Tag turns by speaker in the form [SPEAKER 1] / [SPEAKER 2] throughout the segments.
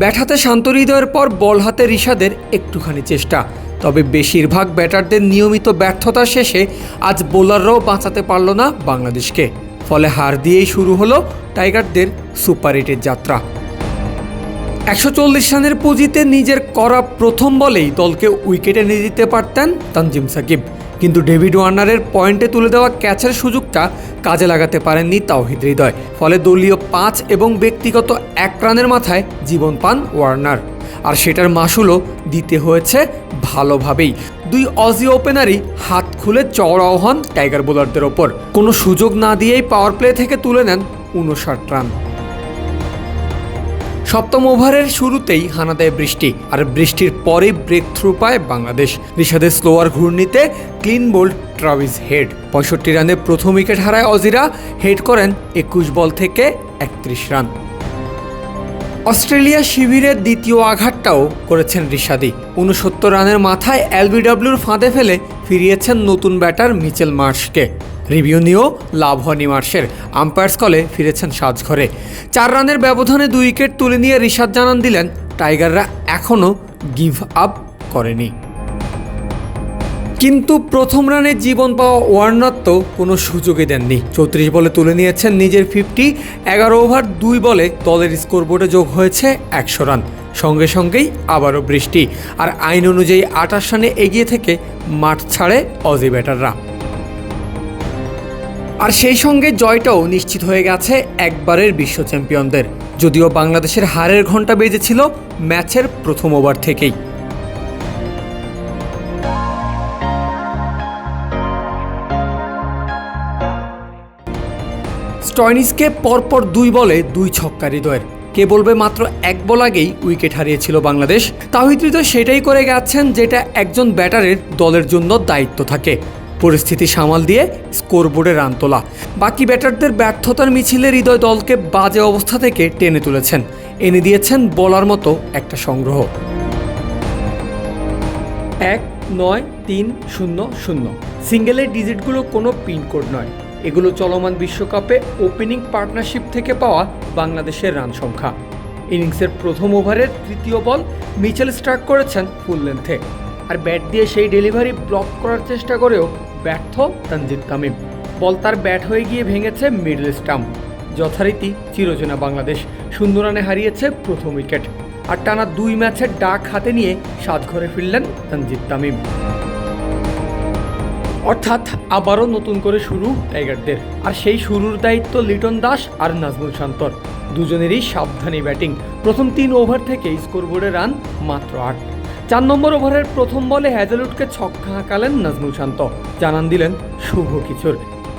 [SPEAKER 1] Bat হাতে শান্ত হৃদয়ের পর বল হাতে ঋষাদের একটুখানি চেষ্টা। তবে বেশিরভাগ ব্যাটারদের নিয়মিত ব্যর্থতার শেষে আজ বোলাররাও বাঁচাতে পারল না বাংলাদেশকে। ফলে হার দিয়েই শুরু হলো টাইগারদের সুপার এইটের যাত্রা। একশো চল্লিশ রানের পুঁজিতে নিজের করা প্রথম বলেই দলকে উইকেটে নিয়ে দিতে পারতেন তানজিম সাকিব। কিন্তু ডেভিড ওয়ার্নারের পয়েন্টে তুলে দেওয়া ক্যাচের সুযোগটা কাজে লাগাতে পারেননি তাওহিদ হৃদয়। ফলে দলীয় পাঁচ এবং ব্যক্তিগত এক রানের মাথায় জীবন পান ওয়ার্নার। আর সেটার মাসুলও দিতে হয়েছে ভালোভাবেই। দুই অজি ওপেনারই হাত খুলে চওড়াও হন টাইগার বোলারদের ওপর। কোনো সুযোগ না দিয়েই পাওয়ার প্লে থেকে তুলে নেন উনষাট রান। সপ্তম ওভারের শুরুতেই হানা দেয় বৃষ্টি, আর বৃষ্টির পরে ব্রেক থ্রু পায় বাংলাদেশ। ঋষাদের স্লোয়ার ঘূর্ণিতে ক্লিন বোল্ড ট্রাভিস হেড পঁয়ষট্টি রানে প্রথম উইকেট হারায় অজিরা হেড করেন একুশ বল থেকে একত্রিশ রান। অস্ট্রেলিয়া শিবিরের দ্বিতীয় আঘাতটাও করেছেন ঋষাদি উনসত্তর রানের মাথায় এলবিডব্লিউর ফাঁদে ফেলে ফিরিয়েছেন নতুন ব্যাটার মিচেল মার্শকে। রিভিউ নিয়েও লাভ হয়নি মার্শের। আম্পায়ার্স কলে ফিরেছেন সাজঘরে। চার রানের ব্যবধানে দুই উইকেট তুলে নিয়ে ঋষাদ জানান দিলেন, টাইগাররা এখনও গিভ আপ করেনি। কিন্তু প্রথম রানে জীবন পাওয়া ওয়ার্নার তো কোনো সুযোগই দেননি। চৌত্রিশ বলে তুলে নিয়েছেন নিজের ফিফটি, এগারো ওভার, দুই বলে দলের স্কোরবোর্ডে যোগ হয়েছে একশো রান। সঙ্গে সঙ্গেই আবারও বৃষ্টি। আর আইন অনুযায়ী আটাশ রানে এগিয়ে থেকে মাঠ ছাড়ে অজি ব্যাটাররা। আর সেই সঙ্গে জয়টাও নিশ্চিত হয়ে গেছে একবারের বিশ্ব চ্যাম্পিয়নদের। যদিও বাংলাদেশের হারের ঘণ্টা বেজেছিল ম্যাচের প্রথম ওভার থেকেই। স্টয়নিসকে পরপর দুই বলে দুই ছক্কা হৃদয়ের। কে বলবে মাত্র এক বল আগেই উইকেট হারিয়েছিল বাংলাদেশ? তাহিদ হৃদয় সেটাই করে গেছেন যেটা একজন ব্যাটারের দলের জন্য দায়িত্ব থাকে। পরিস্থিতি সামাল দিয়ে স্কোরবোর্ডে রান তোলা। বাকি ব্যাটারদের ব্যর্থতার মিছিলে হৃদয় দলকে বাজে অবস্থা থেকে টেনে তুলেছেন। এনে দিয়েছেন বলার মতো একটা সংগ্রহ। এক, নয়, তিন, শূন্য শূন্য। সিঙ্গেলের ডিজিটগুলো কোনো পিনকোড নয়। এগুলো চলমান বিশ্বকাপে ওপেনিং পার্টনারশিপ থেকে পাওয়া বাংলাদেশের রান সংখ্যা। ইনিংসের প্রথম ওভারের তৃতীয় বল মিচেল স্ট্রাক করেছেন ফুল লেন্থে আর ব্যাট দিয়ে সেই ডেলিভারি ব্লক করার চেষ্টা করেও ব্যর্থ তানজিদ তামিম। বল তার ব্যাট হয়ে গিয়ে ভেঙেছে মিডল স্টাম্প। যথারীতি চিরচেনা বাংলাদেশ শূন্য রানে হারিয়েছে প্রথম উইকেট। আর টানা দুই ম্যাচের ডাক হাতে নিয়ে সাজঘরে ফিরলেন তানজিদ তামিম। অর্থাৎ আবারও নতুন করে শুরু টাইগারদের। আর সেই শুরুর দায়িত্ব লিটন দাস আর নাজমুল শান্তর। দুজনেরই সাবধানী ব্যাটিং। প্রথম তিন ওভার থেকে স্কোরবোর্ডে রান মাত্র আট। চার নম্বর ওভারের প্রথম বলে হ্যাজেলউডকে ছক্কা হাঁকালেন নাজমুল শান্ত। জানান দিলেন, শুভ কিশোর।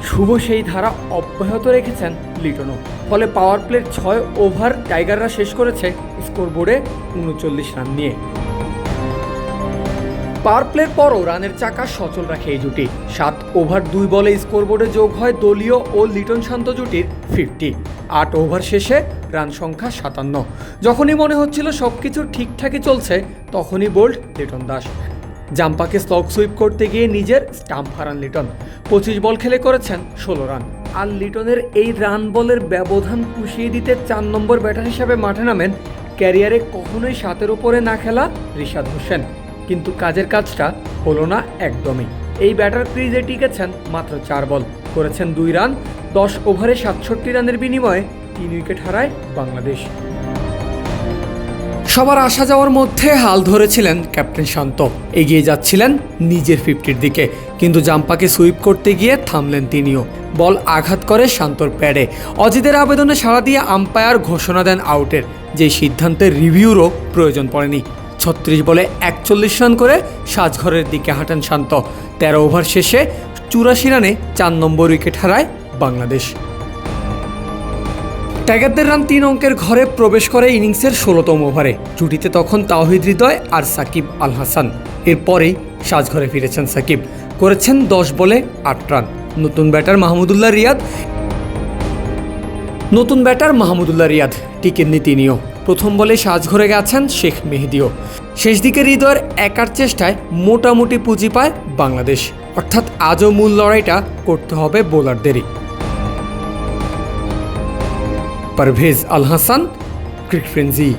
[SPEAKER 1] শুভ সেই ধারা অব্যাহত রেখেছেন লিটনও। ফলে পাওয়ার প্লের ছয় ওভার টাইগাররা শেষ করেছে স্কোরবোর্ডে উনচল্লিশ রান নিয়ে। পাওয়ার প্লের পরও রানের চাকা সচল রাখে এই জুটি। সাত ওভার দুই বলে স্কোরবোর্ডে যোগ হয় দলীয় ও লিটন শান্ত জুটির ফিফটি। আট ওভার শেষে রান সংখ্যা সাতান্ন। যখনই মনে হচ্ছিল সব কিছু ঠিকঠাকই চলছে, তখনই বোল্ড লিটন দাস। জাম্পাকে স্লগ সুইপ করতে গিয়ে নিজের স্টাম্প হারান লিটন। পঁচিশ বল খেলে করেছেন ষোলো রান। আর লিটনের এই রান বলের ব্যবধান পুষিয়ে দিতে চার নম্বর ব্যাটার হিসাবে মাঠে নামেন ক্যারিয়ারে কখনোই সাতের ওপরে না খেলা রিশাদ হোসেন। কিন্তু কাজের কাজটা হলো না একদমই। এই ব্যাটার ক্রিজে টিকেছেন মাত্র চার বল। করেছেন দুই রান, দশ ওভারে সাতষট্টি রানের বিনিময়ে তিন উইকেট হারায় বাংলাদেশ। সবার আসা যাওয়ার মধ্যে হাল ধরেছিলেন ক্যাপ্টেন শান্ত। এগিয়ে যাচ্ছিলেন নিজের ফিফটির দিকে, কিন্তু জাম্পাকে সুইপ করতে গিয়ে থামলেন তিনিও। বল আঘাত করে শান্তর প্যাডে। অজিদের আবেদনে সাড়া দিয়ে আম্পায়ার ঘোষণা দেন আউটের। যে সিদ্ধান্তের রিভিউরও প্রয়োজন পড়েনি। ছত্রিশ বলে একচল্লিশ রান করে সাজঘরের দিকে হাঁটেন শান্ত। তেরো ওভার শেষে চুরাশি রানে চার নম্বর উইকেট হারায় বাংলাদেশ। টাইগারদের রান তিন অঙ্কের ঘরে প্রবেশ করে ইনিংসের ষোলোতম ওভারে। জুটিতে তখন তাওহিদ হৃদয় আর সাকিব আল হাসান। এরপরেই সাজঘরে ফিরেছেন সাকিব। করেছেন দশ বলে আট রান। নতুন ব্যাটার মাহমুদুল্লাহ রিয়াদ নতুন ব্যাটার মাহমুদুল্লাহ রিয়াদ টিকেননি তিনিও। প্রথম বলে সাজঘরে গেছেন শেখ মেহেদিও। শেষ দিকে হৃদয়ের একার চেষ্টায় মোটামুটি পুঁজি পায় বাংলাদেশ। অর্থাৎ আজও মূল লড়াইটা করতে হবে বোলারদেরই। পারভেজ আল হাসান ক্রিক ফ্রেন্সি